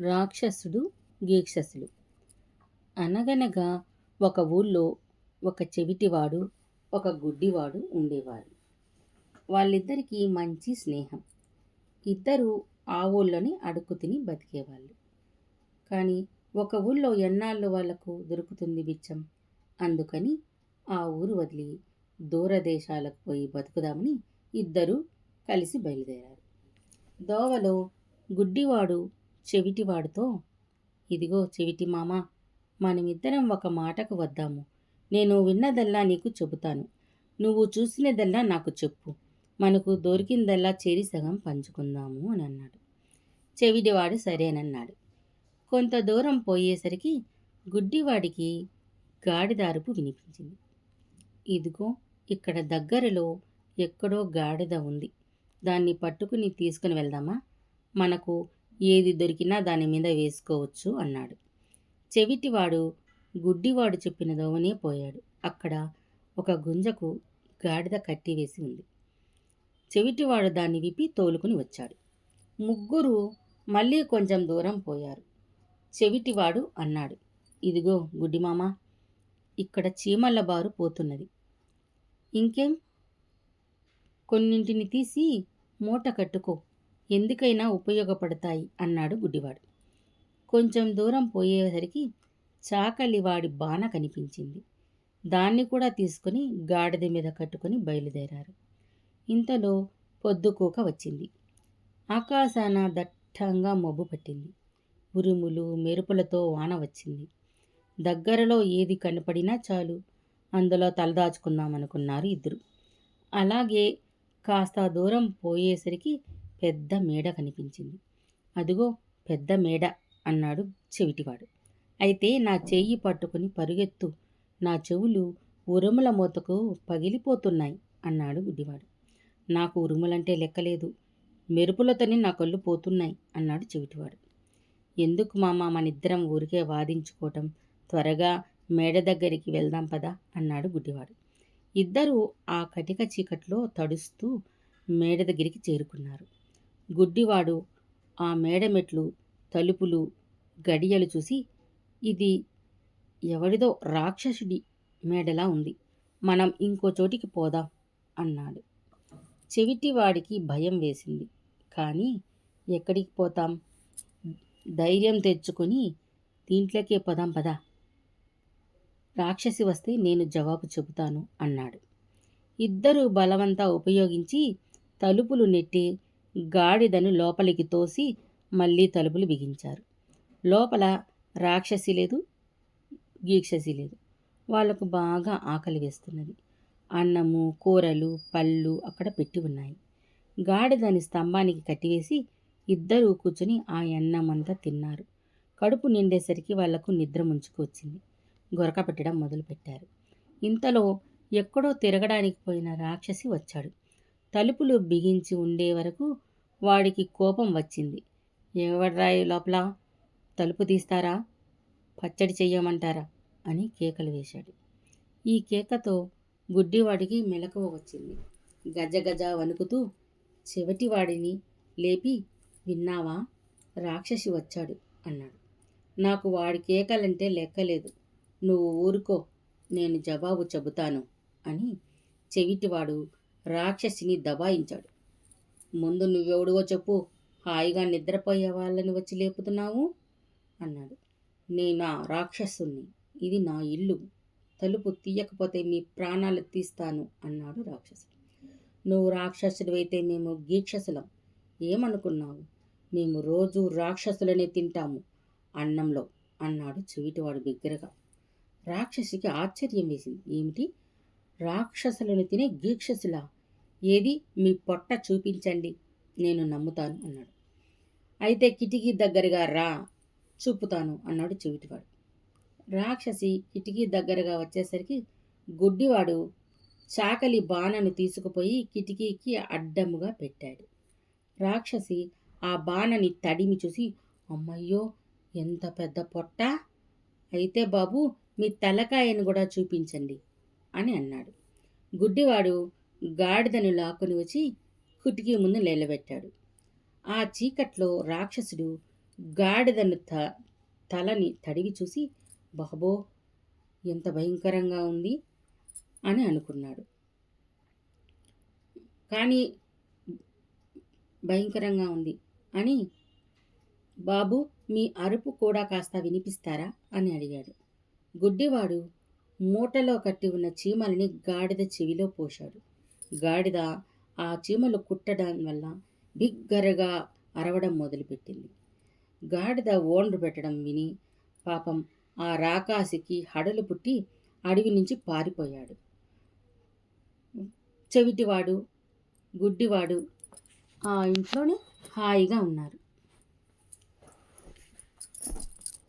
రాక్షసుడు గీక్షసులు. అనగనగా ఒక ఊళ్ళో ఒక చెవిటివాడు ఒక గుడ్డివాడు ఉండేవారు. వాళ్ళిద్దరికీ మంచి స్నేహం. ఇద్దరు ఆ ఊళ్ళోని అడుక్కు తిని బతికేవాళ్ళు. కానీ ఒక ఊళ్ళో ఎన్నాళ్ళు వాళ్ళకు దొరుకుతుంది బిచ్చం? అందుకని ఆ ఊరు వదిలి దూరదేశాలకు పోయి బతుకుదామని ఇద్దరూ కలిసి బయలుదేరారు. దోవలో గుడ్డివాడు చెవిటివాడితో ఇదిగో చెవిటి మామ మనమిద్దరం ఒక మాటకు వద్దాము. నేను విన్నదల్లా నీకు చెబుతాను. నువ్వు చూసినదల్లా నాకు చెప్పు. మనకు దొరికిందల్లా చేరి సగం పంచుకుందాము అని అన్నాడు. చెవిటివాడు సరేనన్నాడు. కొంత దూరం పోయేసరికి గుడ్డివాడికి గాడిదారుపు వినిపించింది. ఇదిగో ఇక్కడ దగ్గరలో ఎక్కడో గాడిద ఉంది. దాన్ని పట్టుకుని తీసుకుని వెళ్దామా? మనకు ఏది దొరికినా దాని మీద వేసుకోవచ్చు అన్నాడు. చెవిటివాడు గుడ్డివాడు చెప్పిన దోవనే పోయాడు. అక్కడ ఒక గుంజకు గాడిద కట్టివేసి ఉంది. చెవిటివాడు దాన్ని విప్పి తోలుకుని వచ్చాడు. ముగ్గురు మళ్ళీ కొంచెం దూరం పోయారు. చెవిటివాడు అన్నాడు ఇదిగో గుడ్డిమామ ఇక్కడ చీమల బారు పోతున్నది. ఇంకేం? కొన్నింటిని తీసి మూట కట్టుకో. ఎందుకైనా ఉపయోగపడతాయి అన్నాడు గుడ్డివాడు. కొంచెం దూరం పోయేసరికి చాకలివాడి బాణ కనిపించింది. దాన్ని కూడా తీసుకుని గాడిద మీద కట్టుకుని బయలుదేరారు. ఇంతలో పొద్దుకూక వచ్చింది. ఆకాశాన దట్టంగా మబ్బు పట్టింది. ఉరుములు మెరుపులతో వాన వచ్చింది. దగ్గరలో ఏది కనపడినా చాలు అందులో తలదాచుకుందామనుకున్నారు ఇద్దరు. అలాగే కాస్త దూరం పోయేసరికి పెద్ద మేడ కనిపించింది. అదిగో పెద్ద మేడ అన్నాడు చెవిటివాడు. అయితే నా చెయ్యి పట్టుకుని పరుగెత్తు నా చెవులు ఉరుముల మూతకు పగిలిపోతున్నాయి అన్నాడు గుడ్డివాడు. నాకు ఉరుములంటే లెక్కలేదు. మెరుపులతోనే నా కళ్ళు పోతున్నాయి అన్నాడు చెవిటివాడు. ఎందుకు మామ మనిద్దరం ఊరికే వాదించుకోవటం? త్వరగా మేడ దగ్గరికి వెళ్దాం పదా అన్నాడు గుడ్డివాడు. ఇద్దరూ ఆ కటిక చీకట్లో తడుస్తూ మేడ దగ్గరికి చేరుకున్నారు. గుడ్డివాడు ఆ మేడమెట్లు తలుపులు గడియలు చూసి ఇది ఎవడిదో రాక్షసుడి మేడలా ఉంది. మనం ఇంకో చోటికి పోదాం అన్నాడు. చెవిటివాడికి భయం వేసింది. కానీ ఎక్కడికి పోతాం? ధైర్యం తెచ్చుకొని దీంట్లోకే పదాం పదా. రాక్షసి వస్తే నేను జవాబు చెబుతాను అన్నాడు. ఇద్దరు బలవంతా ఉపయోగించి తలుపులు నెట్టి గాడిదను లోపలికి తోసి మళ్ళీ తలుపులు బిగించారు. లోపల రాక్షసి లేదు గీక్షసి లేదు. వాళ్ళకు బాగా ఆకలి వేస్తున్నది. అన్నము కూరలు పళ్ళు అక్కడ పెట్టి ఉన్నాయి. గాడిదని స్తంభానికి కట్టివేసి ఇద్దరూ కూర్చుని ఆ అన్నమంతా తిన్నారు. కడుపు నిండేసరికి వాళ్ళకు నిద్ర ముంచుకొచ్చింది గొరక పెట్టడం మొదలుపెట్టారు. ఇంతలో ఎక్కడో తిరగడానికి పోయిన రాక్షసి వచ్చాడు. తలుపులు బిగించి ఉండే వరకు వాడికి కోపం వచ్చింది. ఎవడ్రాయి లోపల? తలుపు తీస్తారా? పచ్చడి చెయ్యమంటారా? అని కేకలు వేశాడు. ఈ కేకతో గుడ్డివాడికి మెలకువ వచ్చింది. గజ గజ వణుకుతూ చెవిటివాడిని లేపి విన్నావా? రాక్షసి వచ్చాడు అన్నాడు. నాకు వాడి కేకలంటే లెక్కలేదు. నువ్వు ఊరుకో. నేను జవాబు చెబుతాను అని చెవిటివాడు రాక్షసిని దబాయించాడు. ముందు నువ్వెవడువో చెప్పు. హాయిగా నిద్రపోయే వాళ్ళని వచ్చి లేపుతున్నావు? అన్నాడు. నేనా రాక్షసుని ఇది నా ఇల్లు. తలుపు తీయకపోతే మీ ప్రాణాలు తీస్తాను అన్నాడు రాక్షసుడు. నువ్వు రాక్షసుడివైతే మేము గీక్షసులం. ఏమనుకున్నావు? మేము రోజు రాక్షసులనే తింటాము అన్నంలో అన్నాడు చెవిటివాడు బిగ్గరగా. రాక్షసికి ఆశ్చర్యం వేసింది. ఏమిటి? రాక్షసులను తినే గీక్షసులా. ఏది? మీ పొట్ట చూపించండి. నేను నమ్ముతాను అన్నాడు. అయితే కిటికీ దగ్గరగా రా చూపుతాను అన్నాడు చెవిటివాడు. రాక్షసి కిటికీ దగ్గరగా వచ్చేసరికి గుడ్డివాడు చాకలి బాణను తీసుకుపోయి కిటికీకి అడ్డముగా పెట్టాడు. రాక్షసి ఆ బాణని తడిమి చూసి అమ్మయ్యో ఎంత పెద్ద పొట్ట. అయితే బాబు మీ తలకాయను కూడా చూపించండి. అని అన్నాడు. గుడ్డివాడు గాడిదను లాక్కొని వచ్చి కిటికీ ముందు నిలబెట్టాడు. ఆ చీకట్లో రాక్షసుడు గాడిదను త తలని తడివి చూసి బాబో ఎంత భయంకరంగా ఉంది అని అనుకున్నాడు. కానీ భయంకరంగా ఉంది అని బాబు మీ అరుపు కూడా కాస్త వినిపిస్తారా అని అడిగాడు. గుడ్డివాడు మూటలో కట్టి ఉన్న చీమలని గాడిద చెవిలో పోశాడు. గాడిద ఆ చీమలు కుట్టడం వల్ల బిగ్గరగా అరవడం మొదలుపెట్టింది. గాడిద ఓండ్రు పెట్టడం విని పాపం ఆ రాకాసికి హడలు పుట్టి అడవి నుంచి పారిపోయాడు. చెవిటివాడు గుడ్డివాడు ఆ ఇంట్లోనే హాయిగా ఉన్నారు.